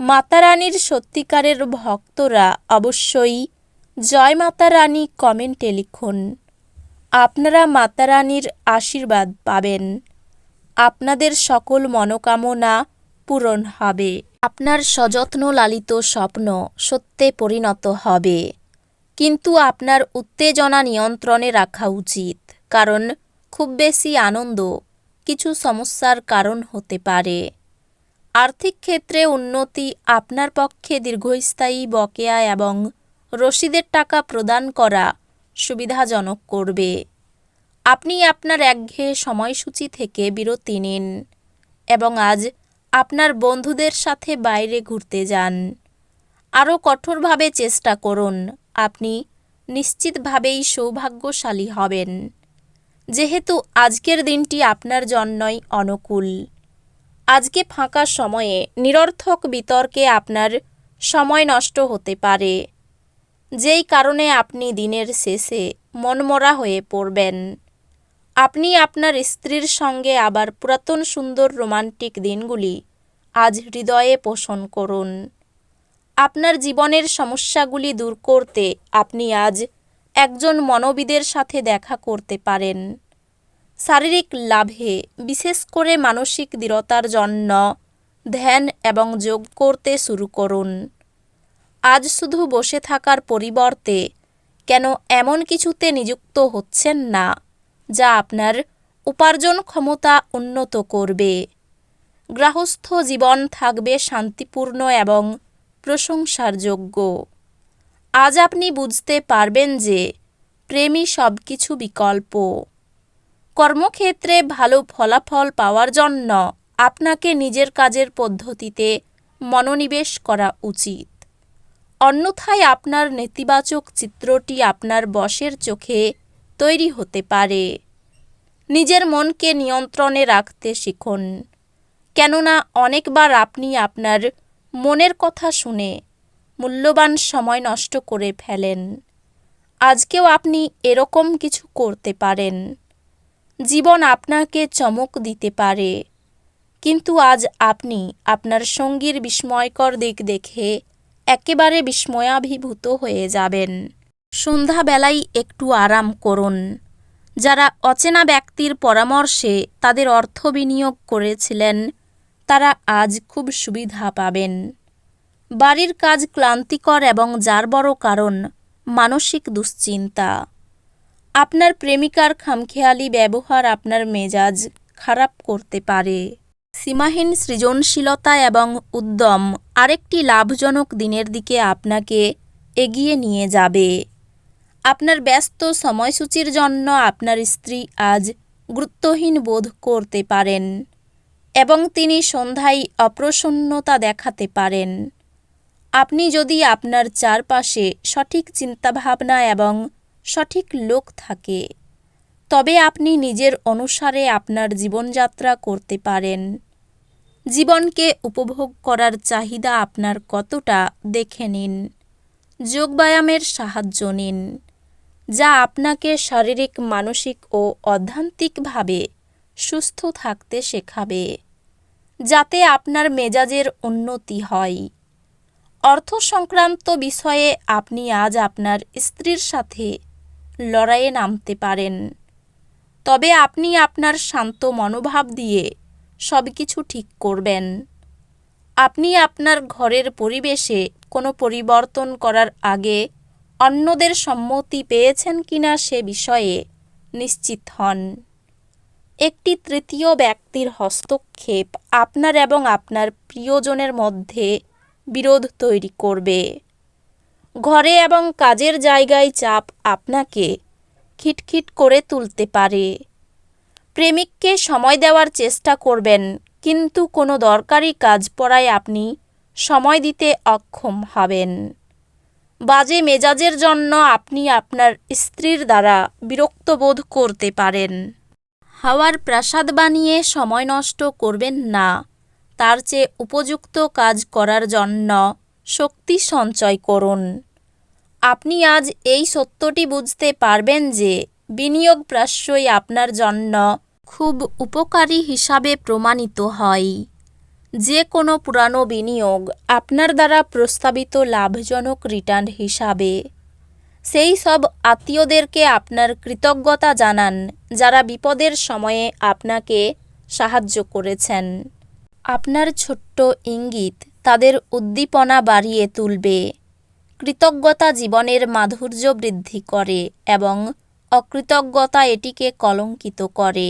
মাতা রানীর সত্যিকারের ভক্তরা অবশ্যই জয় মাতা রানী কমেন্টে লিখুন। আপনারা মাতা রানীর আশীর্বাদ পাবেন। আপনাদের সকল মনোকামনা পূরণ হবে। আপনার সযত্ন লালিত স্বপ্ন সত্যে পরিণত হবে। কিন্তু আপনার উত্তেজনা নিয়ন্ত্রণে রাখা উচিত, কারণ খুব বেশি আনন্দ কিছু সমস্যার কারণ হতে পারে। আর্থিক ক্ষেত্রে উন্নতি আপনার পক্ষে দীর্ঘস্থায়ী বকেয়া এবং রসিদের টাকা প্রদান করা সুবিধাজনক করবে। আপনি আপনার একঘেয়ে সময়সূচি থেকে বিরতি নিন এবং আজ আপনার বন্ধুদের সাথে বাইরে ঘুরতে যান। আরও কঠোরভাবে চেষ্টা করুন। আপনি নিশ্চিতভাবেই সৌভাগ্যশালী হবেন। যেহেতু আজকের দিনটি আপনার জন্যই অনুকূল। আজকে ফাঁকা সময়ে নিরর্থক বিতর্কে আপনার সময় নষ্ট হতে পারে। যেই কারণে আপনি দিনের শেষে মনমরা হয়ে পড়বেন। আপনি আপনার স্ত্রীর সঙ্গে আবার পুরাতন সুন্দর রোমান্টিক দিনগুলি আজ হৃদয়ে পোষণ করুন। আপনার জীবনের সমস্যাগুলি দূর করতে আপনি আজ একজন মনোবিদের সাথে দেখা করতে পারেন। শারীরিক লাভে বিশেষ করে মানসিক দৃঢ়তার জন্য ধ্যান এবং যোগ করতে শুরু করুন। আজ শুধু বসে থাকার পরিবর্তে কেন এমন কিছুতে নিযুক্ত হচ্ছেন না, যা আপনার উপার্জন ক্ষমতা উন্নত করবে। গৃহস্থ জীবন থাকবে শান্তিপূর্ণ এবং প্রশংসার যোগ্য আজ আপনি বুঝতে পারবেন যে প্রেমই সব কিছু বিকল্প। কর্মক্ষেত্রে ভালো ফলাফল পাওয়ার জন্য আপনাকে নিজের কাজের পদ্ধতিতে মনোনিবেশ করা উচিত। অন্যথায় আপনার নেতিবাচক চিত্রটি আপনার বসের চোখে তৈরি হতে পারে। নিজের মনকে নিয়ন্ত্রণে রাখতে শিখুন। কেননা অনেকবার আপনি আপনার মনের কথা শুনে মূল্যবান সময় নষ্ট করে ফেলেন। আজকেও আপনি এরকম কিছু করতে পারেন। জীবন আপনাকে চমক দিতে পারে। কিন্তু আজ আপনি আপনার সঙ্গীর বিস্ময়কর দিক দেখে একেবারে বিস্ময়াভিভূত হয়ে যাবেন। সন্ধ্যাবেলায় একটু আরাম করুন। যারা অচেনা ব্যক্তির পরামর্শে তাদের অর্থ বিনিয়োগ করেছিলেন, তারা আজ খুব সুবিধা পাবেন। বাড়ির কাজ ক্লান্তিকর এবং যার বড় কারণ মানসিক দুশ্চিন্তা। আপনার প্রেমিকার খামখেয়ালি ব্যবহার আপনার মেজাজ খারাপ করতে পারে। সীমাহীন সৃজনশীলতা এবং উদ্যম আরেকটি লাভজনক দিনের দিকে আপনাকে এগিয়ে নিয়ে যাবে। আপনার ব্যস্ত সময়সূচির জন্য আপনার স্ত্রী আজ গুরুত্বহীন বোধ করতে পারেন এবং তিনি সন্ধ্যায় অপ্রসন্নতা দেখাতে পারেন। আপনি যদি আপনার চারপাশে সঠিক চিন্তাভাবনা এবং সঠিক লোক থাকে। তবে আপনি নিজের অনুসারে আপনার জীবনযাত্রা করতে পারেন। জীবনকে উপভোগ করার চাহিদা আপনার কতটা দেখে নিন। যোগব্যায়ামের সাহায্য নিন, যা আপনাকে শারীরিক, মানসিক ও অধ্যান্তিকভাবে সুস্থ থাকতে শেখাবে, যাতে আপনার মেজাজের উন্নতি হয়। অর্থ সংক্রান্ত বিষয়ে আপনি আজ আপনার স্ত্রীর সাথে লড়াইয়ে নামতে পারেন। তবে আপনি আপনার শান্ত মনোভাব দিয়ে সব কিছু ঠিক করবেন। আপনি আপনার ঘরের পরিবেশে কোনো পরিবর্তন করার আগে অন্যদের সম্মতি পেয়েছেন কিনা সে বিষয়ে নিশ্চিত হন। একটি তৃতীয় ব্যক্তির হস্তক্ষেপ আপনার এবং আপনার প্রিয়জনের মধ্যে বিরোধ তৈরি করবে। ঘরে এবং কাজের জায়গায় চাপ আপনাকে খিটখিট করে তুলতে পারে। প্রেমিককে সময় দেওয়ার চেষ্টা করবেন, কিন্তু কোনো দরকারি কাজ পড়ায় আপনি সময় দিতে অক্ষম হবেন। বাজে মেজাজের জন্য আপনি আপনার স্ত্রীর দ্বারা বিরক্ত বোধ করতে পারেন। হাওয়ার প্রাসাদ বানিয়ে সময় নষ্ট করবেন না। তার চেয়ে উপযুক্ত কাজ করার জন্য শক্তি সঞ্চয় করুন। আপনি আজ এই সত্যটি বুঝতে পারবেন যে বিনিয়োগ প্রায়শই আপনার জন্য খুব উপকারী হিসাবে প্রমাণিত হয়। যে কোনো পুরানো বিনিয়োগ আপনার দ্বারা প্রস্তাবিত লাভজনক রিটার্ন হিসাবে। সেই সব আত্মীয়দেরকে আপনার কৃতজ্ঞতা জানান যারা বিপদের সময়ে আপনাকে সাহায্য করেছেন। আপনার ছোট্ট ইঙ্গিত তাদের উদ্দীপনা বাড়িয়ে তুলবে। কৃতজ্ঞতা জীবনের মাধুর্য বৃদ্ধি করে এবং অকৃতজ্ঞতা এটিকে কলঙ্কিত করে।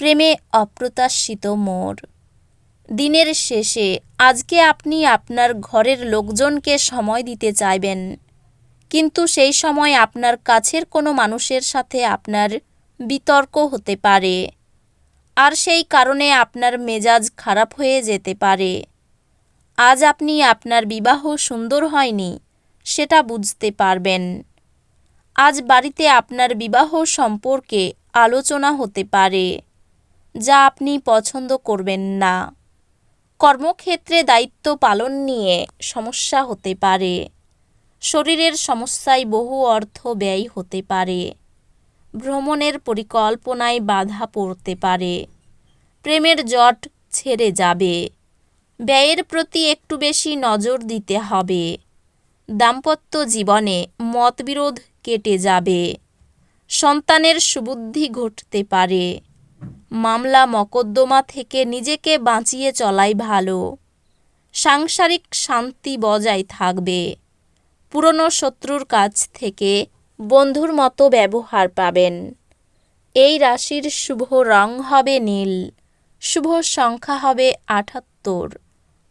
প্রেমে অপ্রত্যাশিত মোড় দিনের শেষে আজকে আপনি আপনার ঘরের লোকজনকে সময় দিতে চাইবেন, কিন্তু সেই সময় আপনার কাছের কোনো মানুষের সাথে আপনার বিতর্ক হতে পারে, আর সেই কারণে আপনার মেজাজ খারাপ হয়ে যেতে পারে। আজ আপনি আপনার বিবাহ সুন্দর হয়নি, সেটা বুঝতে পারবেন। আজ বাড়িতে আপনার বিবাহ সম্পর্কে আলোচনা হতে পারে, যা আপনি পছন্দ করবেন না। কর্মক্ষেত্রে দায়িত্ব পালন নিয়ে সমস্যা হতে পারে। শরীরের সমস্যায় বহু অর্থ ব্যয় হতে পারে। ভ্রমণের পরিকল্পনায় বাধা পড়তে পারে। প্রেমের জট ছেড়ে যাবে। ব্যয়ের প্রতি একটু বেশি নজর দিতে হবে। দাম্পত্য জীবনে মতবিরোধ কেটে যাবে। সন্তানের সুবুদ্ধি ঘটতে পারে। মামলা মকদ্দমা থেকে নিজেকে বাঁচিয়ে চলাই ভালো। সাংসারিক শান্তি বজায় থাকবে। পুরনো শত্রুর কাছ থেকে বন্ধুর মতো ব্যবহার পাবেন। এই রাশির শুভ রং হবে নীল। শুভ সংখ্যা হবে আটাত্তর।